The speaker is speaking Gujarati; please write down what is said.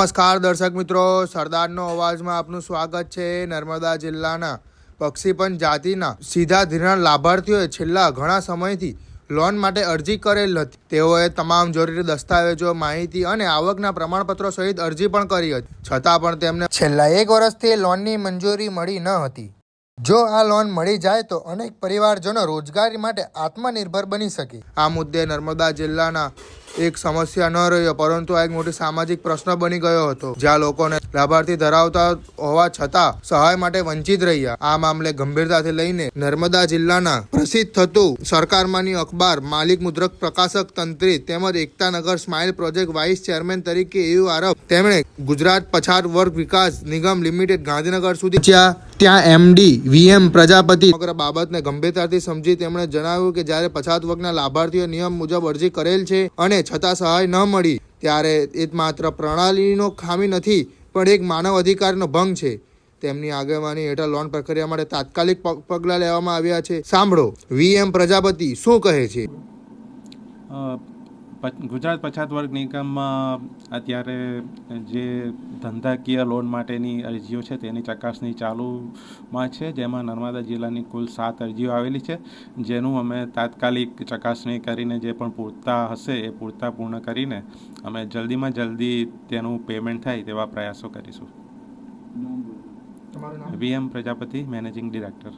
નમસ્કાર દર્શક મિત્રો, સરદારનો અવાજમાં આપનું સ્વાગત છે નર્મદા જિલ્લાના પક્ષીપંચ જાતિના સીધા ધિરાણ લાભાર્થીઓએ છેલ્લા ઘણા સમયથી લોન માટે અરજી કરેલ હતી. તેઓએ તમામ જરૂરી દસ્તાવેજો, માહિતી અને આવકના પ્રમાણપત્રો સહિત અરજી પણ કરી હતી. છતાં પણ તેમને છેલ્લા એક વર્ષથી લોનની મંજૂરી મળી ન હતી. જો આ લોન મળી જાય તો અનેક પરિવારજનો રોજગારી માટે આત્મનિર્ભર બની શકે. આ મુદ્દે નર્મદા જિલ્લાના એક સમસ્યા ન રહ્યો, પરંતુ આ એક મોટી સામાજિક પ્રશ્ન બની ગયો હતો. જ્યાં લોકોને લાભાર્થી ધરાવતા હોવા છતાં સહાય માટે વંચિત રહ્યા. આ મામલે ગંભીરતાથી લઈને નર્મદા જિલ્લાના પ્રસિદ્ધ થતું સરકારમાંની અખબાર, માલિક મુદ્રક પ્રકાશક તંત્રી તેમજ Ektanagar smile project vice chairman તરીકે એવું આરોપ તેમણે ગુજરાત પછાત વર્ગ વિકાસ નિગમ લિમિટેડ ગાંધીનગર સુધી જ્યાં ત્યાં એમડી વીએમ પ્રજાપતિ. સમગ્ર બાબતને ગંભીરતાથી સમજી તેમણે જણાવ્યું કે જ્યારે પછાત વર્ગના લાભાર્થીઓ નિયમ મુજબ અરજી કરેલ છે અને છતાં સહાય ન મળી ત્યારે એ માત્ર પ્રણાલીનો ખામી નથી પણ એક માનવ અધિકારનો ભંગ છે. તેમની આગેવાની હેઠળ લોન પ્રક્રિયા માટે તાત્કાલિક પગલાં લેવામાં આવ્યા છે. સાંભળો વીએમ પ્રજાપતિ શું કહે છે? ગુજરાત પછાત વર્ગ નિગમમાં અત્યારે જે ધંધાકીય લોન માટેની અરજીઓ છે તેની ચકાસણી ચાલુમાં છે. જેમાં નર્મદા જિલ્લાની કુલ સાત અરજીઓ આવેલી છે જેનું અમે તાત્કાલિક ચકાસણી કરીને જે પણ પૂરતા હશે એ પૂરતા પૂર્ણ કરીને અમે જલ્દીમાં જલ્દી તેનું પેમેન્ટ થાય તેવા પ્રયાસો કરીશું. VM Prajapati managing director.